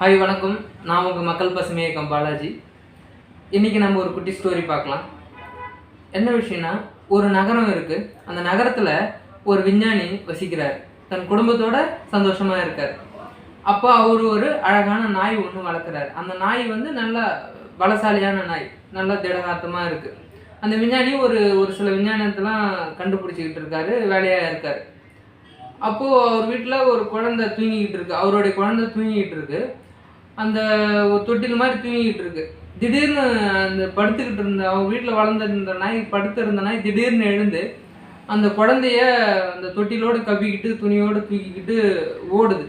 Hi வணக்கம். நான் உங்கள் மக்கள் பசுமை இயக்கம் பாலாஜி. இன்றைக்கி நம்ம ஒரு குட்டி ஸ்டோரி பார்க்கலாம். என்ன விஷயம்னா ஒரு நகரம் இருக்குது அந்த நகரத்தில் ஒரு விஞ்ஞானி வசிக்கிறார். தன் குடும்பத்தோட சந்தோஷமாக இருக்கார். அப்போ அவர் ஒரு அழகான நாய் ஒன்று வளர்க்குறாரு. அந்த நாய் வந்து நல்ல பலசாலியான நாய். நல்லா திடகாத்தமாக இருக்குது அந்த விஞ்ஞானி ஒரு ஒரு சில விஞ்ஞானத்தெல்லாம் கண்டுபிடிச்சிக்கிட்டு இருக்காரு. வேலையாக இருக்கார். அப்போது அவர் வீட்டில் ஒரு குழந்தை தூங்கிக்கிட்டு இருக்கு. அவருடைய குழந்தை தூங்கிக்கிட்டு இருக்குது அந்த ஒரு தொட்டில் மாதிரி தூங்கிக்கிட்டு இருக்கு. திடீர்னு அந்த படுத்துக்கிட்டு இருந்த அவங்க வீட்டில் வளர்ந்துருந்த நாய் படுத்திருந்த நாய் திடீர்னு எழுந்து அந்த குழந்தைய அந்த தொட்டிலோடு கவ்விக்கிட்டு துணியோடு தூக்கிக்கிட்டு ஓடுது.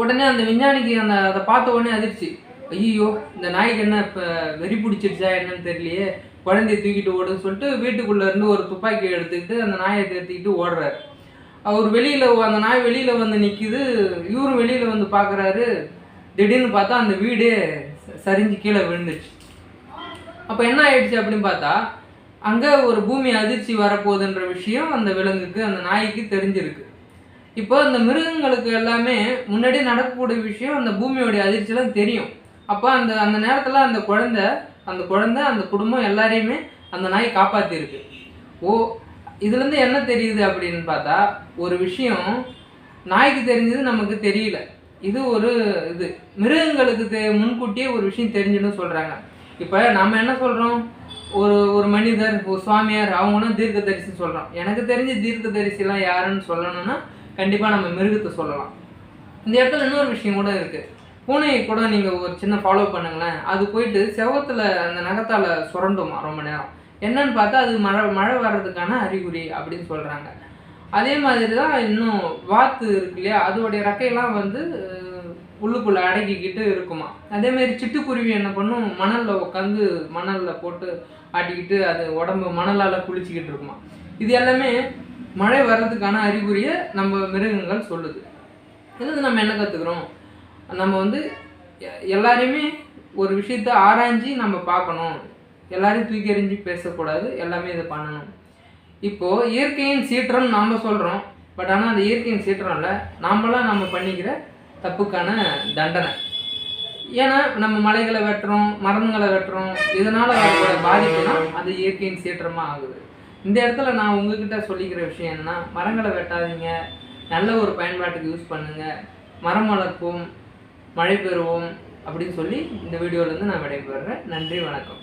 உடனே அந்த விஞ்ஞானிக்கு அந்த அதை பார்த்த உடனே அதிர்ச்சி. ஐயோ இந்த நாய்க்கு என்ன இப்போ வெறி பிடிச்சிருச்சா என்னன்னு தெரியலையே குழந்தைய தூக்கிட்டு ஓடுன்னு சொல்லிட்டு வீட்டுக்குள்ளே இருந்து ஒரு துப்பாக்கி எடுத்துக்கிட்டு அந்த நாயை தேர்த்திக்கிட்டு ஓடுறாரு. அவர் வெளியில் அந்த நாய் வெளியில் வந்து நிற்கிது இவரும் வெளியில் வந்து பார்க்குறாரு திடீர்னு பார்த்தா அந்த வீடே சரிஞ்சு கீழே விழுந்துச்சு. அப்போ என்ன ஆயிடுச்சு அப்படின்னு பார்த்தா அங்கே ஒரு பூமி அதிர்ச்சி வரப்போகுதுன்ற விஷயம் அந்த விலங்குக்கு அந்த நாய்க்கு தெரிஞ்சிருக்கு. இப்போ அந்த மிருகங்களுக்கு எல்லாமே முன்னாடி நடக்கக்கூடிய விஷயம் அந்த பூமியோடைய அதிர்ச்சியெல்லாம் தெரியும். அப்போ அந்த அந்த நேரத்தில் அந்த குழந்தை அந்த குழந்தை அந்த குடும்பம் எல்லாரையுமே அந்த நாய் காப்பாற்றிருக்கு ஓ இதுலேருந்து என்ன தெரியுது அப்படின்னு பார்த்தா ஒரு விஷயம் நாய்க்கு தெரிஞ்சது நமக்கு தெரியல. இது ஒரு இது. மிருகங்களுக்கு தெ முன்கூட்டியே ஒரு விஷயம் தெரிஞ்சுன்னு சொல்கிறாங்க இப்போ நம்ம என்ன சொல்கிறோம் ஒரு ஒரு மனிதர் ஒரு சுவாமியார் அவங்களும் தீர்க்கதரிசின்னு சொல்கிறோம் எனக்கு தெரிஞ்ச தீர்க்கதரிசிலாம் யாருன்னு சொல்லணும்னா கண்டிப்பாக நம்ம மிருகத்தை சொல்லலாம். இந்த இடத்துல இன்னொரு விஷயம் கூட இருக்குது பூனையை கூட நீங்கள் ஒரு சின்ன ஃபாலோ பண்ணுங்களேன். அது போயிட்டு செவத்தில் அந்த நகத்தால் சுரண்டுமா ரொம்ப நேரம். என்னன்னு பார்த்தா அது மழை மழை வர்றதுக்கான அறிகுறி அப்படின்னு சொல்கிறாங்க அதே மாதிரி தான் இன்னும் வாத்து இருக்கு இல்லையா? அதோடைய ரெக்கையெல்லாம் வந்து உள்ளுக்குள்ளே அடக்கிக்கிட்டு இருக்குமா? அதே மாதிரி சிட்டுக்குருவி என்ன பண்ணும்? மணலில் உட்காந்து மணலில் போட்டு ஆட்டிக்கிட்டு அது உடம்பு மணலால் குளிச்சுக்கிட்டு இருக்குமா? இது எல்லாமே மழை வர்றதுக்கான அறிகுறியை நம்ம மிருகங்கள் சொல்லுது. இது நம்ம என்ன கற்றுக்குறோம் நம்ம வந்து எல்லாரையுமே ஒரு விஷயத்த ஆராய்ஞ்சு நம்ம பார்க்கணும். எல்லாரையும் தூக்கி எறிஞ்சு பேசக்கூடாது. எல்லாமே இதை பண்ணணும். இப்போது இயற்கையின் சீற்றம்னு நாம் சொல்கிறோம் பட் ஆனால் அந்த இயற்கையின் சீற்றம் இல்லை. நாமளாம் நம்ம பண்ணிக்கிற தப்புக்கான தண்டனை. ஏன்னா நம்ம மலைகளை வெட்டுறோம் மரங்களை வெட்டுறோம். இதனால் வரக்கூடிய பாதிப்புனா அது இயற்கையின் சீற்றமாக ஆகுது. இந்த இடத்துல நான் உங்ககிட்ட சொல்லிக்கிற விஷயம் என்னன்னா மரங்களை வெட்டாதீங்க. நல்ல ஒரு பயன்பாட்டுக்கு யூஸ் பண்ணுங்கள் மரம் வளர்ப்போம் மழை பெறுவோம் அப்படின்னு சொல்லி இந்த வீடியோலேருந்து நான் விடைபெறுறேன். நன்றி வணக்கம்.